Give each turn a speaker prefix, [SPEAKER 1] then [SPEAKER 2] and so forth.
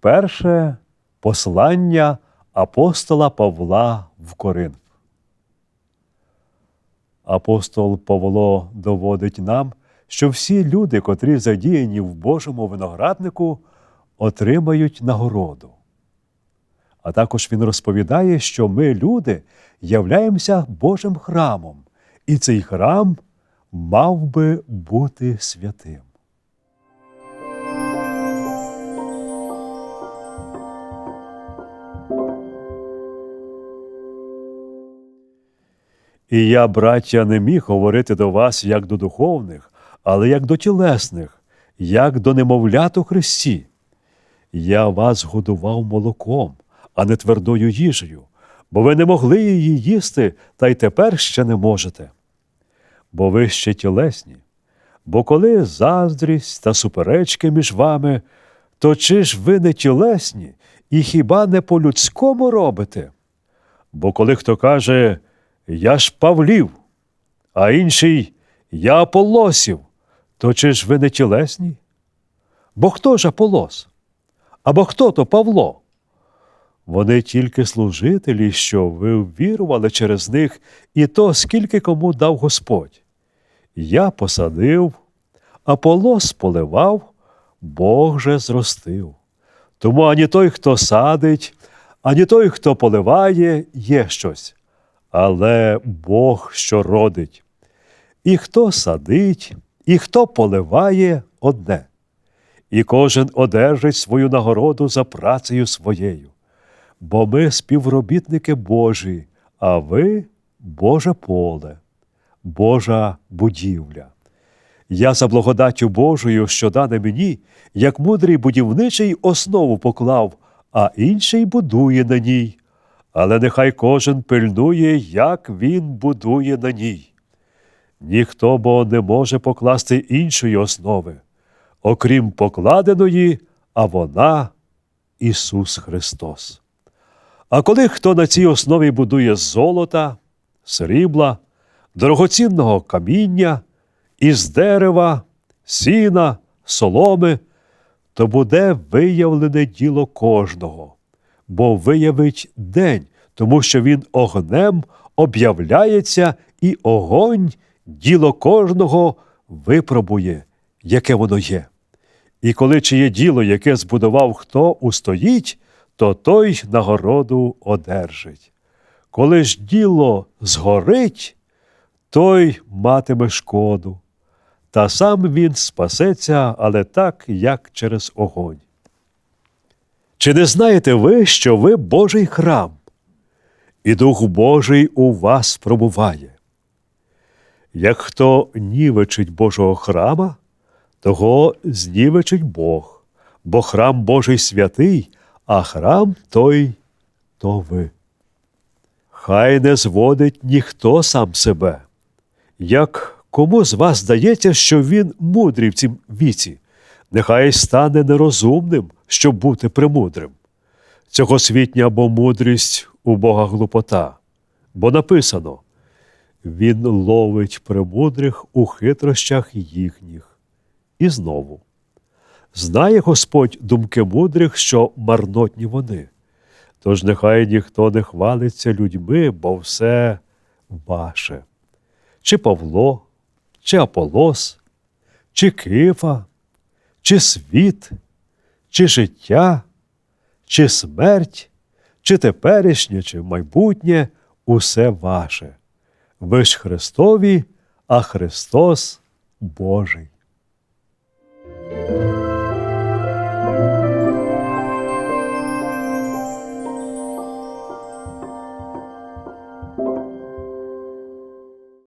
[SPEAKER 1] Перше послання апостола Павла в Коринф. Апостол Павло доводить нам, що всі люди, котрі задіяні в Божому винограднику, отримають нагороду. А також він розповідає, що ми, люди, являємося Божим храмом, і цей храм мав би бути святим. І я, браття, не міг говорити до вас як до духовних, але як до тілесних, як до немовлят у Христі. Я вас годував молоком, а не твердою їжею, бо ви не могли її їсти, та й тепер ще не можете. Бо ви ще тілесні. Бо коли заздрість та суперечки між вами, то чи ж ви не тілесні і хіба не по-людському робите? Бо коли хто каже, я ж Павлів, а інший я Аполосів, то чи ж ви не тілесні? Бо хто ж Аполос? Або хто то Павло? Вони тільки служителі, що ви вірували через них, і то, скільки кому дав Господь. Я посадив, Аполос поливав, Бог же зростив. Тому ані той, хто садить, ані той, хто поливає, є щось, але Бог, що родить. І хто садить, і хто поливає одне, і кожен одержить свою нагороду за працею своєю. Бо ми співробітники Божі, а ви Боже поле, Божа будівля. Я за благодаттю Божою, що дане мені, як мудрий будівничий основу поклав, а інший будує на ній. Але нехай кожен пильнує, як він будує на ній. Ніхто бо не може покласти іншої основи, окрім покладеної, а вона Ісус Христос. А коли хто на цій основі будує золота, срібла, дорогоцінного каміння, із дерева, сіна, соломи, то буде виявлене діло кожного, бо виявить день, тому що він огнем об'являється, і огонь діло кожного випробує, яке воно є. І коли чиє діло, яке збудував хто устоїть, то той нагороду одержить. Коли ж діло згорить, той матиме шкоду, та сам він спасеться, але так, як через огонь. Чи не знаєте ви, що ви Божий храм, і Дух Божий у вас пробуває? Як хто нівечить Божого храма, того знівечить Бог, бо храм Божий святий, а храм той то ви. Хай не зводить ніхто сам себе. Як кому з вас здається, що він мудрий в цім віці, нехай стане нерозумним, щоб бути премудрим. Цьогосвітня або мудрість у Бога глупота, бо написано Він ловить премудрих у хитрощах їхніх. І знову. Знає Господь думки мудрих, що марнотні вони. Тож нехай ніхто не хвалиться людьми, бо все ваше. Чи Павло, чи Аполос, чи Кифа, чи світ, чи життя, чи смерть, чи теперішнє, чи майбутнє усе ваше. Ви ж Христові, а Христос Божий.